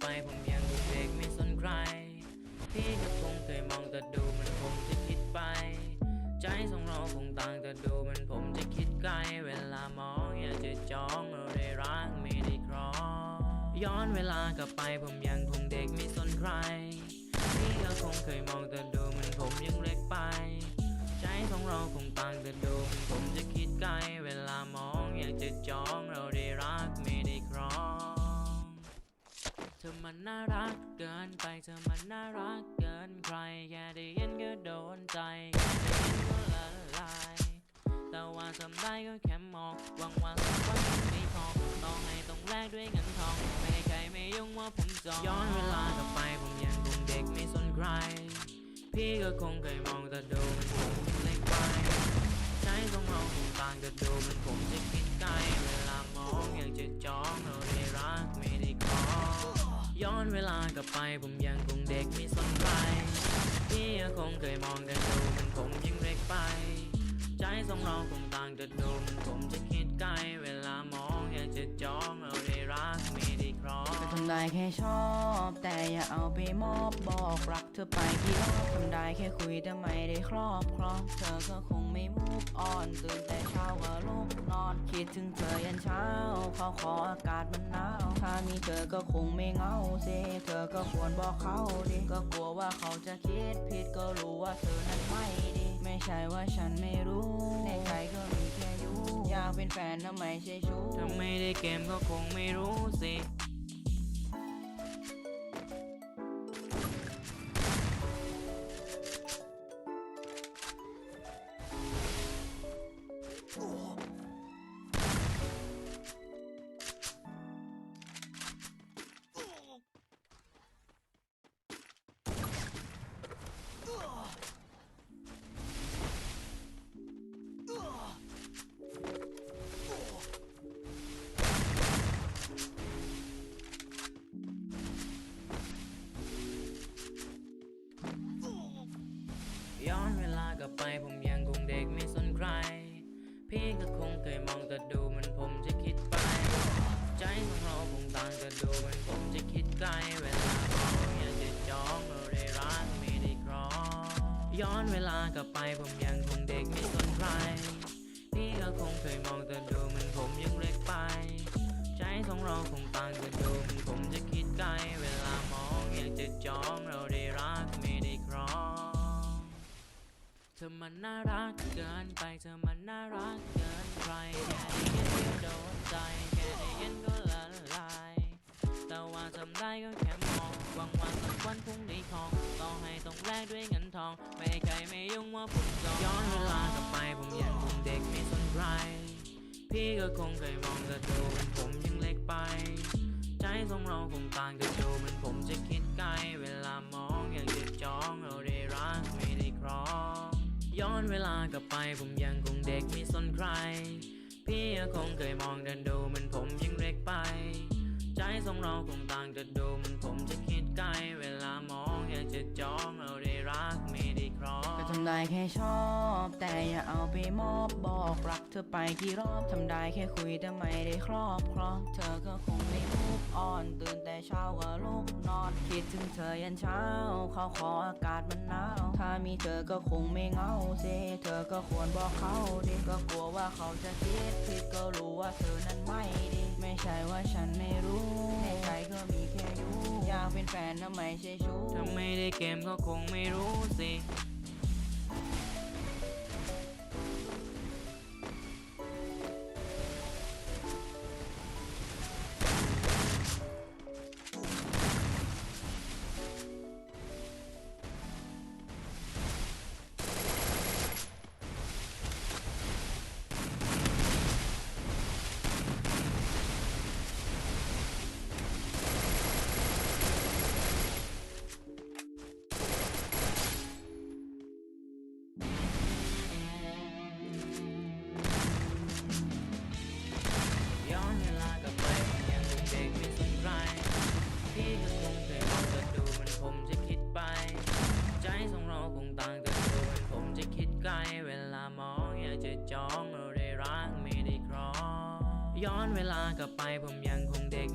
ไปผมยังคงเด็กไม่สนใคร พี่ก็คงเคยมองแต่ดูมันผมจะคิดไป ใจสองเราคงต่างแต่ดูมันผมจะคิดไกล เวลามองอยากจะจองเราได้รักไม่ได้ครอง ย้อนเวลากลับไปผมยังคงเด็กไม่สนใคร พี่ก็คงเคยมองแต่ดู มันน่ารักเกินไป เธอมันน่ารักเกินใคร แค่ได้ยินก็โดนใจแค่ได้ยินก็ละลาย แต่ว่าทำได้ก็แค่มองหวังว่าสักวันจะมีทองต้องให้ต้องแลกด้วยเงินทอง ไม่ให้ใครไม่ยุ่งว่าผมจองย้อนเวลากลับไปผมยังคงเด็กไม่สนใคร พี่ก็คงเคยมอง ย้อนเวลากลับไปผมยังคงเด็กไม่สนใจพี่ก็คงเคยมองกันดูมันผมยิ่งเล็กไป ใจสองเราคงต่างจะดูมันผม ได้แค่ชอบ แต่อย่าเอาไปมอบบอกรักเธอไปกี่รอบทำได้แค่คุยแต่ไม่ได้ครอบครองเธอก็คงไม่มูฟอ่อนตื่นแต่เช้าก็ลุกนอน คิดถึงเธอยันเช้าเขาขออากาศมันหนาวถ้ามีเธอก็คงไม่เงาเซเธอก็ควรบอกเขาดิก็กลัวว่าเขาจะคิดผิดก็รู้ว่าเธอนั้นไม่ดี ไม่ใช่ว่าฉันไม่รู้ในใจก็มีแค่ยูอยากเป็นแฟนนะไมใช่ชู้ถ้าไม่ได้เกมก็คงไม่รู้สิ ไปผมยังคงเด็กไม่สนใคร พี่ก็คงเคยมองแต่ดูมันผมจะคิดไป ใจของเราคงต่างแต่ดูมันผมจะคิดไกลเวลามองอยากจะจองเราได้รักไม่ได้ครองย้อนเวลากลับไปผมยังคงเด็กไม่สนใคร พี่ก็คงเคยมองแต่ดูมันผมยังเล็กไป ใจของเราคงต่างแต่ดูมันผมจะคิดไกลเวลามองอยากจะจองเราได้รัก ธอมันน่ารักเกินไปเธอมันน่ารักเกินใครแค่ได้ยินก็โดนใจแค่ได้ยินก็ละลาย แต่ว่าทำได้ก็แค่มองหวังว่าสักวันคงได้ของต่อให้ต้องแลกด้วยเงินทอง ไม่ใครไม่ยุ่งว่าผมจองย้อนเวลากลับไปผมยังคงเด็กไม่สนใครพี่ก็คงเคยมองแต่ดูมันผมยังเล็กไป ใจของเราคงต่างแต่ดูมันผมจะคิดไกลเวลา ย้อนเวลากลับไปผมยังคงเด็กไม่สนใคร พี่ก็คงเคยมองเดินดูมันผมยังเล็กไป ใจสองเราคงต่างจะดูมันผม ทำได้แค่ชอบ แต่อย่าเอาไปมอบบอกรักเธอไปกี่รอบทำได้แค่คุยแต่ไม่ได้ครอบครองเธอก็คงไม่มูฟออน ตื่นแต่เช้าก็ลุกนอน คิดถึงเธอยันเช้าเขาขออากาศมันหนาว ถ้ามีเธอก็คงไม่เหงาเซเธอก็ควรบอกเขาดิก็กลัวว่าเขาจะคิดผิดก็รู้ว่าเธอนั้นไม่ดี ไม่ใช่ว่าฉันไม่รู้ในใจก็มีแค่ยูอยากเป็นแฟนนะไมใช่ชู้ถ้าไม่ได้เกมก็คงไม่รู้สิ จะจองเราได้รักไม่ได้ครองย้อนเวลากลับไปผมยังคงเด็ก